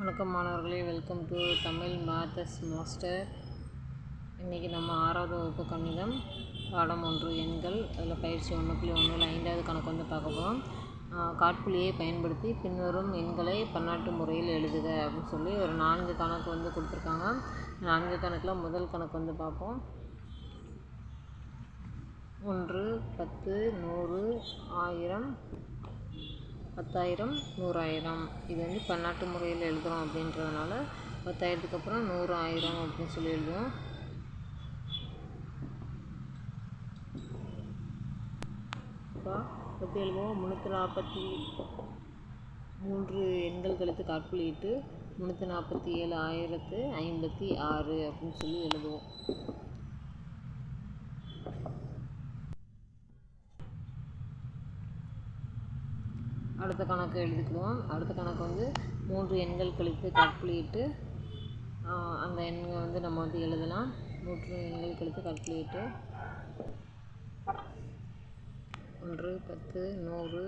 வணக்கம் மாணவர்களே welcome to Tamil maths master இன்றைக்கி நம்ம ஆறாவது வகுப்பு கணிதம் பாடம் ஒன்று எண்கள். அதில் பயிற்சி ஒன்று புள்ளி ஒன்றில் ஐந்தாவது கணக்கு வந்து பார்க்க போகிறோம் காட்புள்ளியை பயன்படுத்தி பின்வரும் எண்களை பன்னாட்டு முறையில் எழுதுக அப்படின்னு சொல்லி ஒரு நான்கு கணக்கு வந்து கொடுத்துருக்காங்க. நான்கு கணக்கில் முதல் கணக்கு வந்து பார்ப்போம். ஒன்று பத்து நூறு ஆயிரம் பத்தாயிரம் நூறாயிரம். இது வந்து பன்னாட்டு முறையில் எழுதுகிறோம் அப்படின்றதுனால பத்தாயிரத்துக்கு அப்புறம் நூறு ஆயிரம் அப்படின்னு சொல்லி எழுதுவோம். இப்போ பற்றி எழுதுவோம்? முந்நூற்றி நாற்பத்தி மூன்று எண்கள் கழித்து காட்புள்ளிட்டு முந்நூற்றி நாற்பத்தி ஏழு ஆயிரத்து ஐம்பத்தி ஆறு அப்படின்னு சொல்லி எழுதுவோம். அடுத்த கணக்கு எழுதிக்குவோம். அடுத்த கணக்கு வந்து மூன்று எண்கள் கழித்து கற்புளிட்டு அந்த எண்ணை வந்து நம்ம வந்து எழுதலாம். மூன்று எண்கள் கழித்து கற்புளிட்டு ஒன்று பத்து நூறு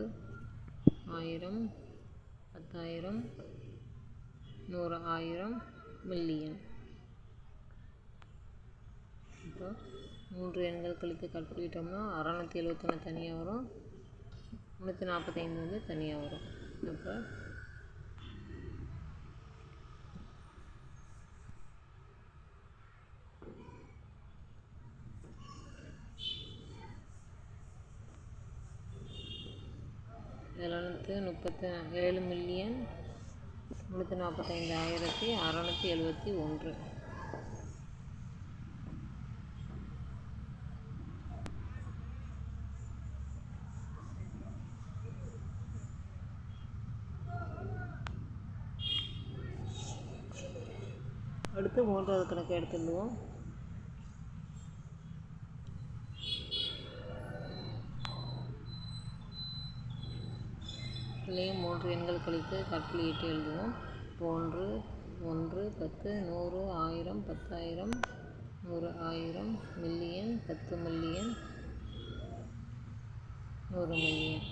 ஆயிரம் பத்தாயிரம் நூறு ஆயிரம் மில்லியன் இப்போ மூன்று எண்கள் கழித்து கற்புளிட்டோம்னா அறநூற்றி எழுபத்தொன்று தனியாக வரும். முந்நூற்றி நாற்பத்தைந்து வந்து தனியாக வரும். அப்போ எழுநூற்றி முப்பத்தி ஏழு மில்லியன் முந்நூற்றி நாற்பத்தைந்து ஆயிரத்தி அறநூற்றி எழுபத்தி ஒன்று. அடுத்து மூன்றாவது கணக்கு எடுத்துடுவோம் இதுலேயும் மூன்று எண்கள் கழித்து கற்புளியிட்டு எழுதுவோம். ஒன்று ஒன்று பத்து நூறு ஆயிரம் பத்தாயிரம் நூறு ஆயிரம் மில்லியன் பத்து மில்லியன் நூறு மில்லியன்